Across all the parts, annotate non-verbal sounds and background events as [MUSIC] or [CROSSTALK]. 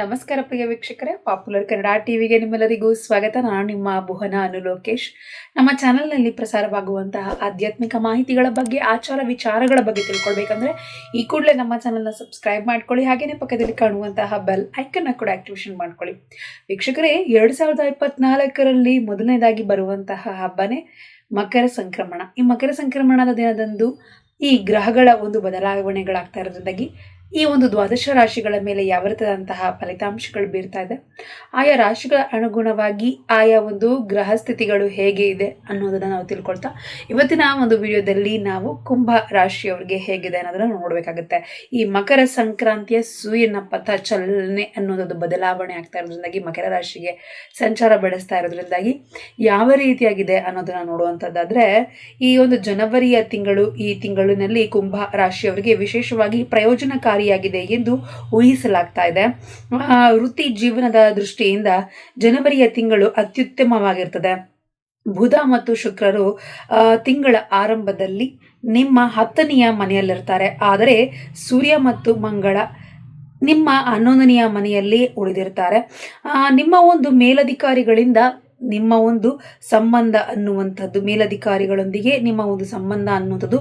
ನಮಸ್ಕಾರ ಪ್ರಿಯ ವೀಕ್ಷಕರೇ ಪಾಪ್ಯುಲರ್ ಕನ್ನಡ ಟಿವಿಗೆ ನಿಮ್ಮೆಲ್ಲರಿಗೂ ಸ್ವಾಗತ. ನಾನು ನಿಮ್ಮ ಭುವನ ಅನು ಲೋಕೇಶ್. ನಮ್ಮ ಚಾನೆಲ್ನಲ್ಲಿ ಪ್ರಸಾರವಾಗುವಂತಹ ಆಧ್ಯಾತ್ಮಿಕ ಮಾಹಿತಿಗಳ ಬಗ್ಗೆ, ಆಚಾರ ವಿಚಾರಗಳ ಬಗ್ಗೆ ತಿಳ್ಕೊಳ್ಬೇಕಂದ್ರೆ, ಈ ಕೂಡಲೇ ನಮ್ಮ ಚಾನೆಲ್ನ ಸಬ್ಸ್ಕ್ರೈಬ್ ಮಾಡ್ಕೊಳ್ಳಿ ಹಾಗೆಯೇ ಪಕ್ಕದಲ್ಲಿ ಕಾಣುವಂತಹ ಬೆಲ್ ಐಕನ್ನ ಕೂಡ ಆಕ್ಟಿವೇಶನ್ ಮಾಡ್ಕೊಳ್ಳಿ. ವೀಕ್ಷಕರೇ, ಎರಡು ಸಾವಿರದ ಇಪ್ಪತ್ನಾಲ್ಕರಲ್ಲಿ ಮೊದಲನೇದಾಗಿ ಬರುವಂತಹ ಹಬ್ಬನೇ ಮಕರ ಸಂಕ್ರಮಣ. ಈ ಮಕರ ಸಂಕ್ರಮಣದ ದಿನದಂದು ಈ ಗ್ರಹಗಳ ಒಂದು ಬದಲಾವಣೆಗಳಾಗ್ತಾ ಇರೋದ್ರಿಂದಾಗಿ ಈ ಒಂದು ದ್ವಾದಶ ರಾಶಿಗಳ ಮೇಲೆ ಯಾವ ರೀತಿಯಾದಂತಹ ಫಲಿತಾಂಶಗಳು ಬೀರ್ತಾ ಇದೆ? ಆಯಾ ರಾಶಿಗಳ ಅನುಗುಣವಾಗಿ ಆಯಾ ಒಂದು ಗ್ರಹ ಸ್ಥಿತಿಗಳು ಹೇಗೆ ಇದೆ ಅನ್ನೋದನ್ನು ನಾವು ತಿಳ್ಕೊಳ್ತಾ ಇವತ್ತಿನ ಒಂದು ವಿಡಿಯೋದಲ್ಲಿ ನಾವು ಕುಂಭ ರಾಶಿಯವ್ರಿಗೆ ಹೇಗಿದೆ ಅನ್ನೋದನ್ನು ನೋಡಬೇಕಾಗುತ್ತೆ. ಈ ಮಕರ ಸಂಕ್ರಾಂತಿಯ ಸೂರ್ಯನ ಪಥ ಚಲನೆ ಅನ್ನೋದೊಂದು ಬದಲಾವಣೆ ಆಗ್ತಾ ಇರೋದ್ರಿಂದಾಗಿ ಮಕರ ರಾಶಿಗೆ ಸಂಚಾರ ಬೆಳೆಸ್ತಾ ಇರೋದ್ರಿಂದಾಗಿ ಯಾವ ರೀತಿಯಾಗಿದೆ ಅನ್ನೋದನ್ನು ನೋಡುವಂಥದ್ದಾದರೆ ಈ ಒಂದು ಜನವರಿಯ ತಿಂಗಳು ಈ ತಿಂಗಳಿನಲ್ಲಿ ಕುಂಭ ರಾಶಿಯವರಿಗೆ ವಿಶೇಷವಾಗಿ ಪ್ರಯೋಜನಕಾರಿಯಾಗಿದೆ ಎಂದು ಊಹಿಸಲಾಗ್ತಾ ಇದೆ. ವೃತ್ತಿ ಜೀವನದ ದೃಷ್ಟಿಯಿಂದ ಜನವರಿಯ ತಿಂಗಳು ಅತ್ಯುತ್ತಮವಾಗಿರ್ತದೆ. ಬುಧ ಮತ್ತು ಶುಕ್ರರು ತಿಂಗಳ ಆರಂಭದಲ್ಲಿ ನಿಮ್ಮ ಹತ್ತನೆಯ ಮನೆಯಲ್ಲಿರ್ತಾರೆ. ಆದರೆ ಸೂರ್ಯ ಮತ್ತು ಮಂಗಳ ನಿಮ್ಮ ಹನ್ನೊಂದನೆಯ ಮನೆಯಲ್ಲಿ ಉಳಿದಿರ್ತಾರೆ. ನಿಮ್ಮ ಒಂದು ಮೇಲಧಿಕಾರಿಗಳಿಂದ ನಿಮ್ಮ ಒಂದು ಸಂಬಂಧ ಅನ್ನುವಂಥದ್ದು, ಮೇಲಧಿಕಾರಿಗಳೊಂದಿಗೆ ನಿಮ್ಮ ಒಂದು ಸಂಬಂಧ ಅನ್ನುವಂಥದ್ದು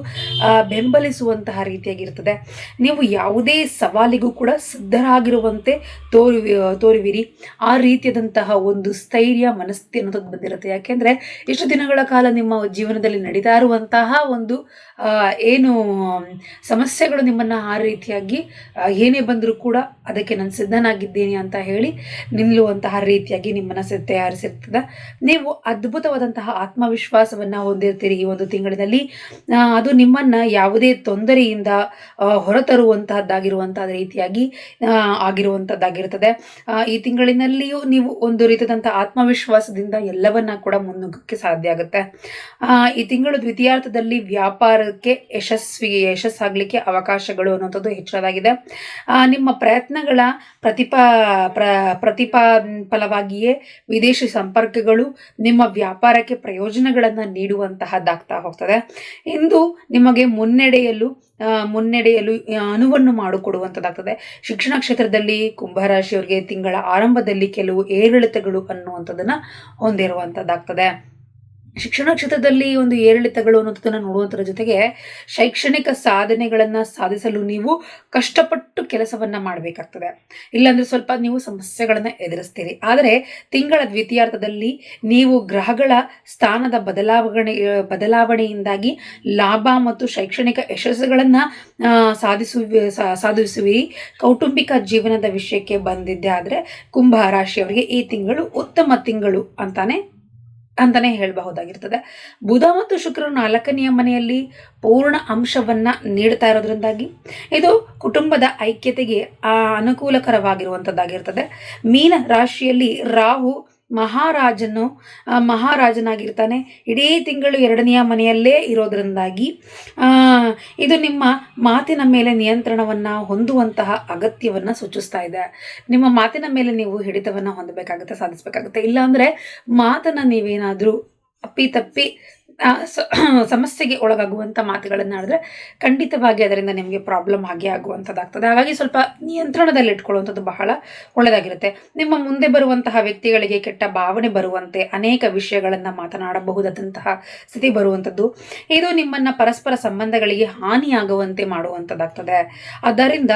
ಬೆಂಬಲಿಸುವಂತಹ ರೀತಿಯಾಗಿರ್ತದೆ. ನೀವು ಯಾವುದೇ ಸವಾಲಿಗೂ ಕೂಡ ಸಿದ್ಧರಾಗಿರುವಂತೆ ತೋರು ತೋರುವಿರಿ. ಆ ರೀತಿಯಾದಂತಹ ಒಂದು ಸ್ಥೈರ್ಯ, ಮನಸ್ಥಿತಿ ಅನ್ನೋದು ಬಂದಿರುತ್ತೆ. ಯಾಕೆಂದರೆ ಇಷ್ಟು ದಿನಗಳ ಕಾಲ ನಿಮ್ಮ ಜೀವನದಲ್ಲಿ ನಡೀತಾ ಇರುವಂತಹ ಒಂದು ಏನು, ಸಮಸ್ಯೆಗಳು ನಿಮ್ಮನ್ನು ಆ ರೀತಿಯಾಗಿ ಏನೇ ಬಂದರೂ ಕೂಡ ಅದಕ್ಕೆ ನಾನು ಸಿದ್ಧನಾಗಿದ್ದೇನೆ ಅಂತ ಹೇಳಿ ನಿಲ್ಲುವಂತಹ ರೀತಿಯಾಗಿ ನಿಮ್ಮನ್ನು ತಯಾರಿಸಿರ್ತದೆ ನೀವು ಅದ್ಭುತವಾದಂತಹ ಆತ್ಮವಿಶ್ವಾಸವನ್ನು ಹೊಂದಿರ್ತೀರಿ ಈ ಒಂದು ತಿಂಗಳಿನಲ್ಲಿ. ಅದು ನಿಮ್ಮನ್ನು ಯಾವುದೇ ತೊಂದರೆಯಿಂದ ಹೊರತರುವಂತಹದ್ದಾಗಿರುವಂತಹ ರೀತಿಯಾಗಿ ಆಗಿರುವಂಥದ್ದಾಗಿರ್ತದೆ ಈ ತಿಂಗಳಿನಲ್ಲಿಯೂ ನೀವು ಒಂದು ರೀತಿಯಾದಂಥ ಆತ್ಮವಿಶ್ವಾಸದಿಂದ ಎಲ್ಲವನ್ನ ಕೂಡ ಮುನ್ನುಗ್ಗಕ್ಕೆ ಸಾಧ್ಯ ಆಗುತ್ತೆ. ಈ ತಿಂಗಳು ದ್ವಿತೀಯಾರ್ಥದಲ್ಲಿ ವ್ಯಾಪಾರಕ್ಕೆ ಯಶಸ್ವಿ ಯಶಸ್ಸಾಗಲಿಕ್ಕೆ ಅವಕಾಶಗಳು ಅನ್ನುವಂಥದ್ದು ಹೆಚ್ಚಾಗಿದೆ ಆ, ನಿಮ್ಮ ಪ್ರಯತ್ನಗಳ ಪ್ರತಿಪಾ ಪ್ರ ಪ್ರತಿಫಲವಾಗಿಯೇ ವಿದೇಶಿ ಸಂಪರ್ಕಗಳು ನಿಮ್ಮ ವ್ಯಾಪಾರಕ್ಕೆ ಪ್ರಯೋಜನಗಳನ್ನು ನೀಡುವಂತಹದ್ದಾಗ್ತಾ ಹೋಗ್ತದೆ. ಇಂದು ನಿಮಗೆ ಮುನ್ನಡೆಯಲು ಮುನ್ನಡೆಯಲು ಅನುವನ್ನು ಮಾಡಿಕೊಡುವಂಥದ್ದಾಗ್ತದೆ ಶಿಕ್ಷಣ ಕ್ಷೇತ್ರದಲ್ಲಿ ಕುಂಭರಾಶಿಯವರಿಗೆ ತಿಂಗಳ ಆರಂಭದಲ್ಲಿ ಕೆಲವು ಏರಿಳಿತಗಳು ಅನ್ನುವಂಥದ್ದನ್ನು ಹೊಂದಿರುವಂಥದ್ದಾಗ್ತದೆ ಶಿಕ್ಷಣ ಕ್ಷೇತ್ರದಲ್ಲಿ ಒಂದು ಏರಿಳಿತಗಳು ಅನ್ನೋದನ್ನು ನೋಡುವಂಥದ್ರ ಜೊತೆಗೆ ಶೈಕ್ಷಣಿಕ ಸಾಧನೆಗಳನ್ನು ಸಾಧಿಸಲು ನೀವು ಕಷ್ಟಪಟ್ಟು ಕೆಲಸವನ್ನು ಮಾಡಬೇಕಾಗ್ತದೆ. ಇಲ್ಲಾಂದರೆ ಸ್ವಲ್ಪ ನೀವು ಸಮಸ್ಯೆಗಳನ್ನು ಎದುರಿಸ್ತೀರಿ. ಆದರೆ ತಿಂಗಳ ದ್ವಿತೀಯಾರ್ಥದಲ್ಲಿ ನೀವು ಗ್ರಹಗಳ ಸ್ಥಾನದ ಬದಲಾವಣೆ, ಬದಲಾವಣೆಯಿಂದಾಗಿ ಲಾಭ ಮತ್ತು ಶೈಕ್ಷಣಿಕ ಯಶಸ್ಸುಗಳನ್ನು ಸಾಧಿಸು ಸಾಧಿಸುವಿರಿ ಕೌಟುಂಬಿಕ ಜೀವನದ ವಿಷಯಕ್ಕೆ ಬಂದಿದ್ದೆ ಆದರೆ ಕುಂಭ ರಾಶಿಯವರಿಗೆ ಈ ತಿಂಗಳು ಉತ್ತಮ ತಿಂಗಳು ಅಂತಾನೆ ಅಂತಾನೆ ಹೇಳಬಹುದಾಗಿರ್ತದೆ. ಬುಧ ಮತ್ತು ಶುಕ್ರರು ನಾಲ್ಕನೆಯ ಮನೆಯಲ್ಲಿ ಪೂರ್ಣ ಅಂಶವನ್ನ ನೀಡ್ತಾ ಇರೋದ್ರಿಂದಾಗಿ ಇದು ಕುಟುಂಬದ ಐಕ್ಯತೆಗೆ ಅನುಕೂಲಕರವಾಗಿರುವಂಥದ್ದಾಗಿರ್ತದೆ ಮೀನ ರಾಶಿಯಲ್ಲಿ ರಾಹು ಮಹಾರಾಜನು ಮಹಾರಾಜನಾಗಿರ್ತಾನೆ. ಇಡೀ ತಿಂಗಳು ಎರಡನೆಯ ಮನೆಯಲ್ಲೇ ಇರೋದ್ರಿಂದಾಗಿ ಇದು ನಿಮ್ಮ ಮಾತಿನ ಮೇಲೆ ನಿಯಂತ್ರಣವನ್ನು ಹೊಂದುವಂತಹ ಅಗತ್ಯವನ್ನು ಸೂಚಿಸ್ತಾ ಇದೆ. ನಿಮ್ಮ ಮಾತಿನ ಮೇಲೆ ನೀವು ಹಿಡಿತವನ್ನು ಹೊಂದಬೇಕಾಗುತ್ತೆ, ಸಾಧಿಸಬೇಕಾಗುತ್ತೆ. ಇಲ್ಲಾಂದರೆ ಮಾತನ್ನು ನೀವೇನಾದರೂ ಅಪ್ಪಿತಪ್ಪಿ [CLEARS THROAT] ಸಮಸ್ಯೆಗೆ ಒಳಗಾಗುವಂಥ ಮಾತುಗಳನ್ನು ಆಡಿದ್ರೆ ಖಂಡಿತವಾಗಿ ಅದರಿಂದ ನಿಮಗೆ ಪ್ರಾಬ್ಲಮ್ ಆಗೇ ಆಗುವಂಥದ್ದಾಗ್ತದೆ ಹಾಗಾಗಿ ಸ್ವಲ್ಪ ನಿಯಂತ್ರಣದಲ್ಲಿ ಇಟ್ಕೊಳ್ಳುವಂಥದ್ದು ಬಹಳ ಒಳ್ಳೆಯದಾಗಿರುತ್ತೆ ನಿಮ್ಮ ಮುಂದೆ ಬರುವಂತಹ ವ್ಯಕ್ತಿಗಳಿಗೆ ಕೆಟ್ಟ ಭಾವನೆ ಬರುವಂತೆ ಅನೇಕ ವಿಷಯಗಳನ್ನು ಮಾತನಾಡಬಹುದಾದಂತಹ ಸ್ಥಿತಿ ಬರುವಂಥದ್ದು. ಇದು ನಿಮ್ಮನ್ನು ಪರಸ್ಪರ ಸಂಬಂಧಗಳಿಗೆ ಹಾನಿಯಾಗುವಂತೆ ಮಾಡುವಂಥದ್ದಾಗ್ತದೆ ಅದರಿಂದ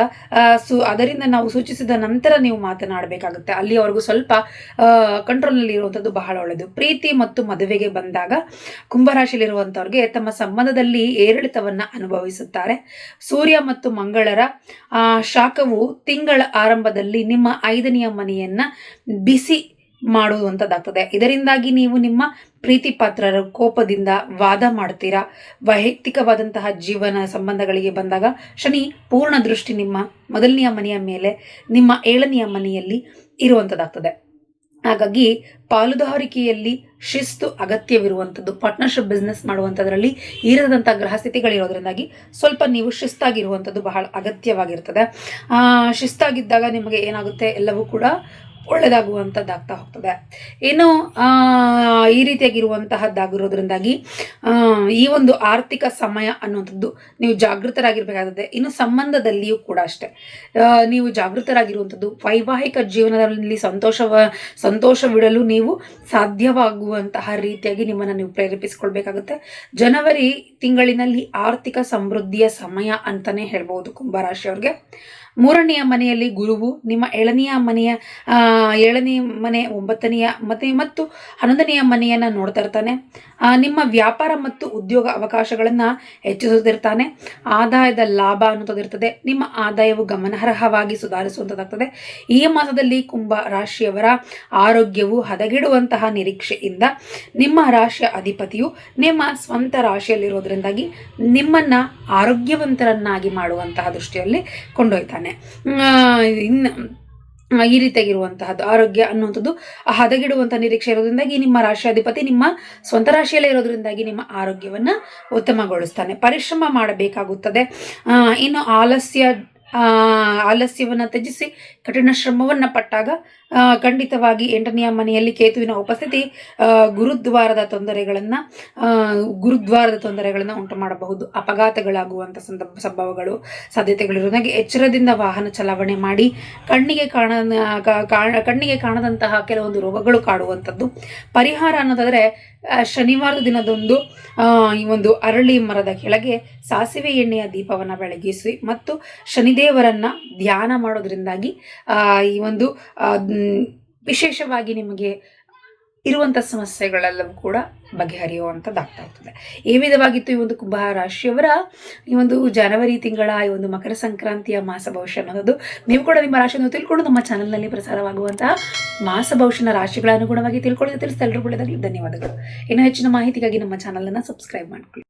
ಸು, ಅದರಿಂದ ನಾವು ಸೂಚಿಸಿದ ನಂತರ ನೀವು ಮಾತನಾಡಬೇಕಾಗುತ್ತೆ. ಅಲ್ಲಿಯವರೆಗೂ ಸ್ವಲ್ಪ ಕಂಟ್ರೋಲ್ನಲ್ಲಿ ಇರುವಂಥದ್ದು ಬಹಳ ಒಳ್ಳೆಯದು. ಪ್ರೀತಿ ಮತ್ತು ಮದುವೆಗೆ ಬಂದಾಗ ಕುಂಭರಾಶಿಯಲ್ಲಿರುವಂಥವ್ರಿಗೆ ತಮ್ಮ ಸಂಬಂಧದಲ್ಲಿ ಏರಿಳಿತವನ್ನು ಅನುಭವಿಸುತ್ತಾರೆ. ಸೂರ್ಯ ಮತ್ತು ಮಂಗಳರ ಶಾಖವು ತಿಂಗಳ ಆರಂಭದಲ್ಲಿ ನಿಮ್ಮ ಐದನೆಯ ಮನೆಯನ್ನ ಬಿಸಿ ಮಾಡುವಂಥದ್ದಾಗ್ತದೆ. ಇದರಿಂದಾಗಿ ನೀವು ನಿಮ್ಮ ಪ್ರೀತಿ ಪಾತ್ರರ ಕೋಪದಿಂದ ವಾದ ಮಾಡ್ತೀರಾ? ವೈಯಕ್ತಿಕವಾದಂತಹ ಜೀವನ ಸಂಬಂಧಗಳಿಗೆ ಬಂದಾಗ ಶನಿ ಪೂರ್ಣ ದೃಷ್ಟಿ ನಿಮ್ಮ ಮೊದಲನೆಯ ಮನೆಯ ಮೇಲೆ, ನಿಮ್ಮ ಏಳನೆಯ ಮನೆಯಲ್ಲಿ ಇರುವಂಥದ್ದಾಗ್ತದೆ. ಹಾಗಾಗಿ ಪಾಲುದಾರಿಕೆಯಲ್ಲಿ ಶಿಸ್ತು ಅಗತ್ಯವಿರುವಂಥದ್ದು ಪಾರ್ಟ್ನರ್ಶಿಪ್ ಬಿಸ್ನೆಸ್ ಮಾಡುವಂಥದ್ರಲ್ಲಿ ಇರದಂಥ ಗ್ರಹ ಸ್ಥಿತಿಗಳಿರೋದ್ರಿಂದಾಗಿ ಸ್ವಲ್ಪ ನೀವು ಶಿಸ್ತಾಗಿರುವಂಥದ್ದು ಬಹಳ ಅಗತ್ಯವಾಗಿರ್ತದೆ. ಶಿಸ್ತಾಗಿದ್ದಾಗ ನಿಮಗೆ ಏನಾಗುತ್ತೆ? ಎಲ್ಲವೂ ಕೂಡ ಒಳ್ಳೆಯದಾಗುವಂಥದ್ದಾಗ್ತಾ ಹೋಗ್ತದೆ. ಇನ್ನು ಆ, ಈ ರೀತಿಯಾಗಿರುವಂತಹದ್ದಾಗಿರೋದ್ರಿಂದಾಗಿ ಆ, ಈ ಒಂದು ಆರ್ಥಿಕ ಸಮಯ ಅನ್ನುವಂಥದ್ದು ನೀವು ಜಾಗೃತರಾಗಿರ್ಬೇಕಾಗುತ್ತದೆ ಇನ್ನು ಸಂಬಂಧದಲ್ಲಿಯೂ ಕೂಡ ಅಷ್ಟೇ. ಆ, ನೀವು ಜಾಗೃತರಾಗಿರುವಂಥದ್ದು ವೈವಾಹಿಕ ಜೀವನದಲ್ಲಿ ಸಂತೋಷವ ಸಂತೋಷವಿಡಲು ನೀವು ಸಾಧ್ಯವಾಗುವಂತಹ ರೀತಿಯಾಗಿ ನಿಮ್ಮನ್ನು ನೀವು ಪ್ರೇರೇಪಿಸಿಕೊಳ್ಬೇಕಾಗುತ್ತೆ. ಜನವರಿ ತಿಂಗಳಿನಲ್ಲಿ ಆರ್ಥಿಕ ಸಮೃದ್ಧಿಯ ಸಮಯ ಅಂತಲೇ ಹೇಳ್ಬೋದು ಕುಂಭರಾಶಿಯವ್ರಿಗೆ. ಮೂರನೆಯ ಮನೆಯಲ್ಲಿ ಗುರುವು ನಿಮ್ಮ ಏಳನೆಯ ಮನೆಯ ಏಳನೇ ಮನೆ, ಒಂಬತ್ತನೆಯ ಮತ್ತೆ ಮತ್ತು ಹನ್ನೊಂದನೆಯ ಮನೆಯನ್ನು ನೋಡ್ತಾ ಇರ್ತಾನೆ. ನಿಮ್ಮ ವ್ಯಾಪಾರ ಮತ್ತು ಉದ್ಯೋಗ ಅವಕಾಶಗಳನ್ನು ಹೆಚ್ಚಿಸುತ್ತಿರ್ತಾನೆ. ಆದಾಯದ ಲಾಭ ಅನ್ನೋದಿರ್ತದೆ ನಿಮ್ಮ ಆದಾಯವು ಗಮನಾರ್ಹವಾಗಿ ಸುಧಾರಿಸುವಂಥದ್ದಾಗ್ತದೆ ಈ ಮಾಸದಲ್ಲಿ ಕುಂಭ ರಾಶಿಯವರ ಆರೋಗ್ಯವು ಹದಗೆಡುವಂತಹ ನಿರೀಕ್ಷೆಯಿಂದ ನಿಮ್ಮ ರಾಶಿಯ ಅಧಿಪತಿಯು ನಿಮ್ಮ ಸ್ವಂತ ರಾಶಿಯಲ್ಲಿರೋದ್ರಿಂದಾಗಿ ನಿಮ್ಮನ್ನ ಆರೋಗ್ಯವಂತರನ್ನಾಗಿ ಮಾಡುವಂತಹ ದೃಷ್ಟಿಯಲ್ಲಿ ಕೊಂಡೊಯ್ತಾನೆ. ಇನ್ನು ಈ ರೀತಿಯಾಗಿರುವಂತಹದ್ದು ಆರೋಗ್ಯ ಅನ್ನುವಂಥದ್ದು ಹದಗೆಡುವಂಥ ನಿರೀಕ್ಷೆ ಇರೋದ್ರಿಂದಾಗಿ ನಿಮ್ಮ ರಾಶಿಯಾಧಿಪತಿ ನಿಮ್ಮ ಸ್ವಂತ ರಾಶಿಯಲ್ಲೇ ಇರೋದ್ರಿಂದಾಗಿ ನಿಮ್ಮ ಆರೋಗ್ಯವನ್ನು ಉತ್ತಮಗೊಳಿಸ್ತಾನೆ. ಪರಿಶ್ರಮ ಮಾಡಬೇಕಾಗುತ್ತದೆ. ಇನ್ನು ಆಲಸ್ಯ ಆಲಸ್ಯವನ್ನು ತ್ಯಜಿಸಿ ಕಠಿಣ ಶ್ರಮವನ್ನು ಪಟ್ಟಾಗ ಆ, ಖಂಡಿತವಾಗಿ ಎಂಟನೆಯ ಮನೆಯಲ್ಲಿ ಕೇತುವಿನ ಉಪಸ್ಥಿತಿ ಆ, ಗುರುದ್ವಾರದ ತೊಂದರೆಗಳನ್ನು ಗುರುದ್ವಾರದ ತೊಂದರೆಗಳನ್ನು ಉಂಟು ಮಾಡಬಹುದು. ಅಪಘಾತಗಳಾಗುವಂಥ ಸಂದರ್ಭ ಸಂಭವಗಳು ಸಾಧ್ಯತೆಗಳಿರೋದಾಗಿ ಎಚ್ಚರದಿಂದ ವಾಹನ ಚಲಾವಣೆ ಮಾಡಿ ಕಣ್ಣಿಗೆ ಕಾಣ ಕಣ್ಣಿಗೆ ಕಾಣದಂತಹ ಕೆಲವೊಂದು ರೋಗಗಳು ಕಾಡುವಂಥದ್ದು ಪರಿಹಾರ ಅನ್ನೋದಾದರೆ ಆ, ಶನಿವಾರದ ದಿನದೊಂದು ಆ, ಈ ಒಂದು ಅರಳಿ ಮರದ ಕೆಳಗೆ ಸಾಸಿವೆ ಎಣ್ಣೆಯ ದೀಪವನ್ನು ಬೆಳಗಿಸಿ ಮತ್ತು ಶನಿದೇವರನ್ನ ಧ್ಯಾನ ಮಾಡೋದ್ರಿಂದಾಗಿ ಈ ಒಂದು ವಿಶೇಷವಾಗಿ ನಿಮಗೆ ಇರುವಂಥ ಸಮಸ್ಯೆಗಳೆಲ್ಲವೂ ಕೂಡ ಬಗೆಹರಿಯುವಂಥದ್ದಾಗ್ತಾ ಹೋಗ್ತದೆ ಈ ವಿಧವಾಗಿತ್ತು ಈ ಒಂದು ಕುಂಭ ರಾಶಿಯವರ ಈ ಒಂದು ಜನವರಿ ತಿಂಗಳ, ಈ ಒಂದು ಮಕರ ಸಂಕ್ರಾಂತಿಯ ಮಾಸ ಭವಿಷ್ಯ ಅನ್ನೋದು ನೀವು ಕೂಡ ನಿಮ್ಮ ರಾಶಿಯನ್ನು ತಿಳ್ಕೊಂಡು ನಮ್ಮ ಚಾನಲ್ನಲ್ಲಿ ಪ್ರಸಾರವಾಗುವಂತಹ ಮಾಸ ಭವಿಷ್ಯನ ರಾಶಿಗಳ ಅನುಗುಣವಾಗಿ ತಿಳ್ಕೊಳ್ಳಿ. ತಿಳಿಸಿ ಎಲ್ಲರೂ ಕೂಡ ಧನ್ಯವಾದಗಳು. ಇನ್ನು ಹೆಚ್ಚಿನ ಮಾಹಿತಿಗಾಗಿ ನಮ್ಮ ಚಾನಲನ್ನು ಸಬ್ಸ್ಕ್ರೈಬ್ ಮಾಡ್ಕೊಳ್ಳಿ.